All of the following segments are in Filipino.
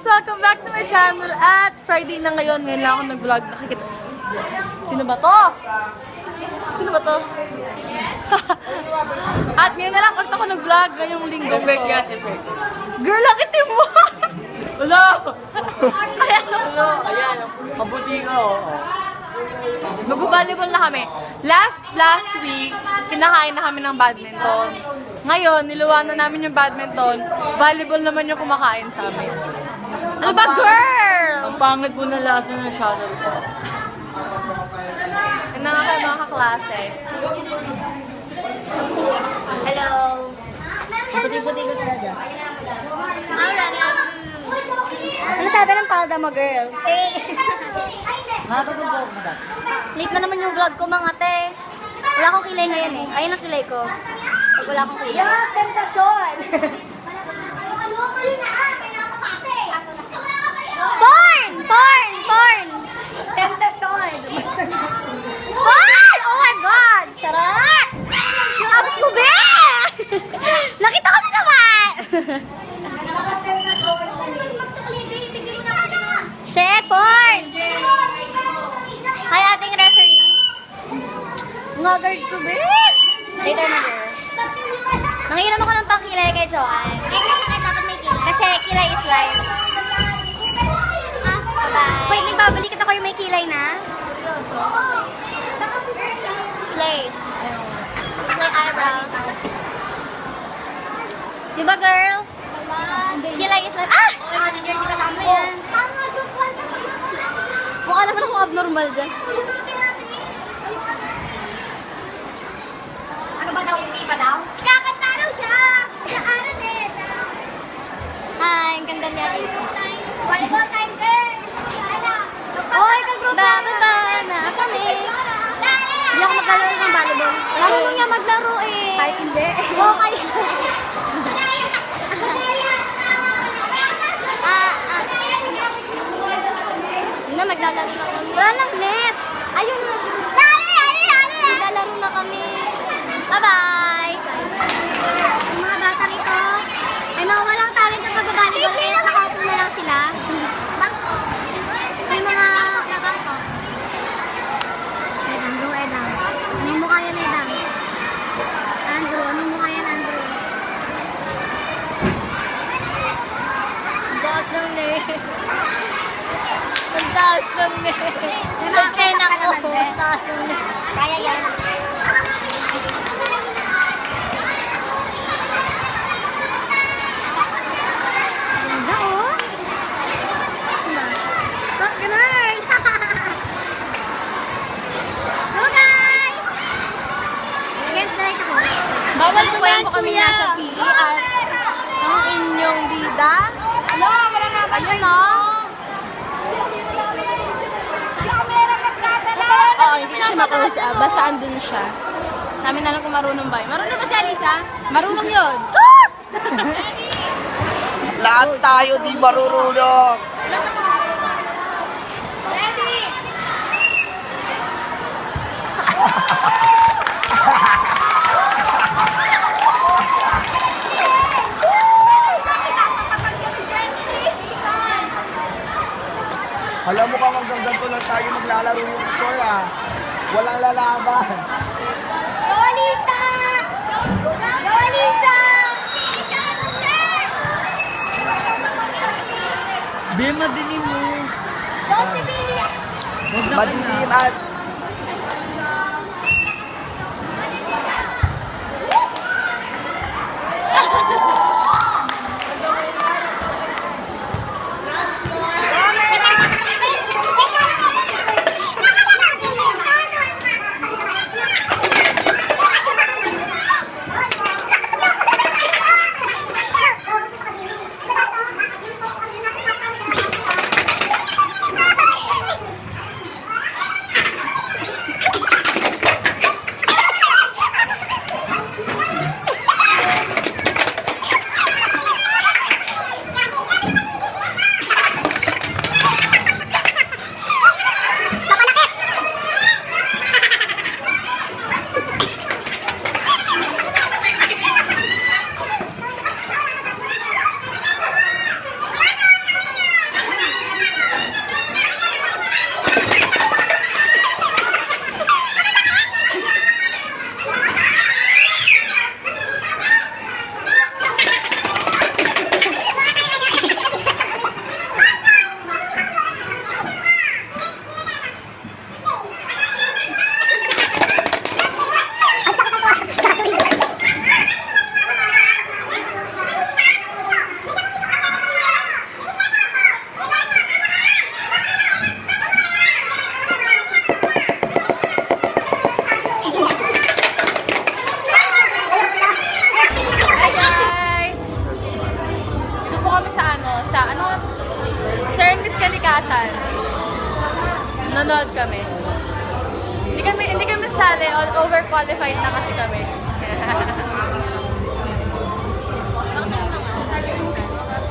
Welcome back to my channel at Friday na ngayon. Ngayon lang ako nag-vlog. Nakikita. Sino ba to? Sino ba to? at ngayon na lang ulit ako nag-vlog ngayong linggo Effect to. yan, effect. Girl, ang itim mo! Wala! Ayan. Wala! Ayan, mabuti ka, oo. Mag-volleyball na kami. Last last week, kinakain na kami ng badminton. Ngayon, niluwanan namin yung badminton. Volleyball naman yung kumakain sa amin. Ano ba, girl? Ang pangit po na lasa ng shuttle ko. Na nga kayo mga kaklase. Hello. Puti-puti ko talaga. Ano sabi ng palda mo, girl? Eh. Nakatagod mo ba? Late na naman yung vlog ko, mga te. Wala akong kilay ngayon eh. Ayun ang kilay ko. Pag wala akong kilay. Yeah, tentasyon! Porn! Porn! Porn! Tentasyon! Porn! Oh my God! Charot! Yung abs mo, be! Nakita ko na naman! Shit, porn! Hi, ating referee. Mga guard ko, be! Later na, girl. Nangiram ako ng pangkilay kay Joanne. Kasi kilay is life. Bye-bye. Wait, nagbabalik kita ko yung may kilay na? Slay. Slay eyebrows. Di ba, girl? Kilay is life. Ah! Ah, si Jersey kasama yan. Mukha naman akong abnormal dyan. Ano ba daw? Hindi pa daw? Kakanta daw siya! Naaral eh! Hi, ang ganda niya. Volleyball! Oy, kag-group Bababa na kami. Hindi ako maglalaro ng volleyball. Marunong niya maglaro eh. Kahit hindi. Oo, kaya. Ah, ah. Na, maglalaro na kami. Wala lang net. Ayun. Lali, lali, lali. Maglalaro na kami. Bye-bye. Ang mga bata rito, ay mga walang talent sa pagbabalibol. Kaya nakaupo na lang sila. Bangko. May mga... na bangko. Edang, go Edang. Anong mukha yan, Edang? Andrew, anong mukha yan, Andrew? Ang taas ng net. Ang taas ng net. Nagsena ko. Ang taas ng net. Kaya yan. Ganda, oh. Ako. Bawal ko yan po kami nasa PE at ang inyong bida. Ano? Wala na ba? Ayun o. Oo, hindi siya makausap. Basta andun siya. Namin alam kung marunong ba. Marunong ba si Alisa? Marunong yun. Sus! Lahat tayo di marurunong. Alam mo kung hanggang ganito lang tayo maglalaro yung score ah. Walang lalaban. Go, Lisa! Go, Lisa! Be, madilim mo. Go, Sibilia! Madilim at kasi kami.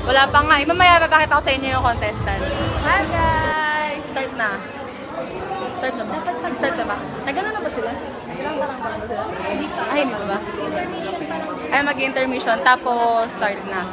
Wala pa nga. Eh, mamaya papakita ko sa inyo yung contestant. Hi guys! Start na. Start na ba? Start na ba? Nagano na ba sila? Ilang parang ba sila? Ay, hindi pa ba? Intermission pa lang. Ay, mag-intermission. Tapos, start na.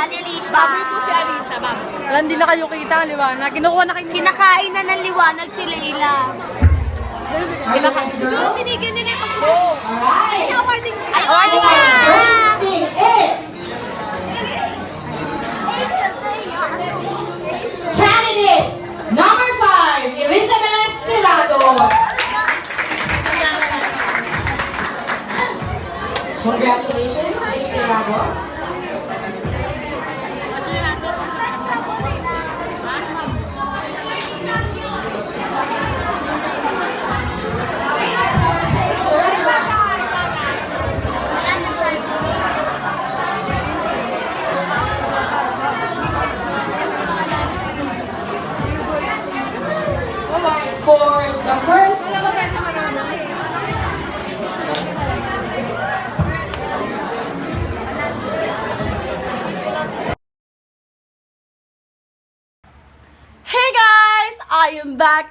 Taba ni Alisa. Baboy po si Alisa, baboy. Wala, hindi na kayo kita, liwanag. Kinukuha na kayo. Kinakain na ng liwanag si Leila. Kinakain. Siguro binigyan nila yung pag-show. Ay, awarding Ay, awarding na! Candidate number five, Elizabeth Tirados. Congratulations, Ms. Tirados.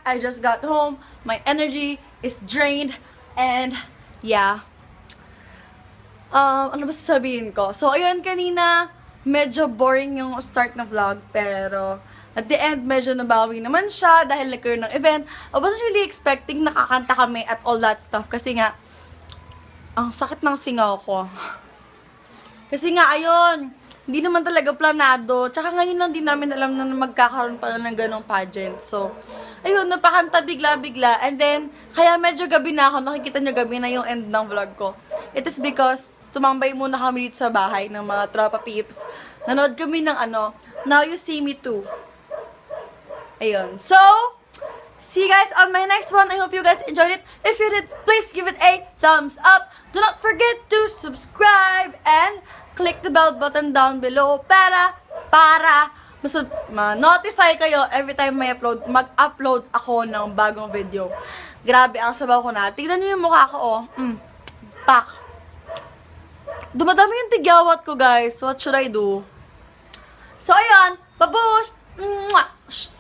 I just got home. My energy is drained. And, yeah. Um, ano ba sasabihin ko? So, ayun, kanina, medyo boring yung start na vlog. Pero, at the end, medyo nabawi naman siya dahil nagkaroon ng event. I wasn't really expecting nakakanta kami at all that stuff. Kasi nga, ang sakit ng singaw ko. Kasi nga, ayun, hindi naman talaga planado. Tsaka ngayon lang din namin alam na magkakaroon pala ng ganong pageant. So, ayun, napakanta bigla-bigla. And then, kaya medyo gabi na ako. Nakikita nyo gabi na yung end ng vlog ko. It is because tumambay muna kami dito sa bahay ng mga tropa peeps. Nanood kami ng ano, Now You See Me Too. Ayun. So, see you guys on my next one. I hope you guys enjoyed it. If you did, please give it a thumbs up. Do not forget to subscribe and click the bell button down below para para mas ma-notify kayo every time may upload, mag-upload ako ng bagong video. Grabe, ang sabaw ko na. Tignan niyo yung mukha ko, oh. Mm. Pak. Dumadami yung tigyawat ko, guys. What should I do? So, ayun. Babush! Mwah! Shh.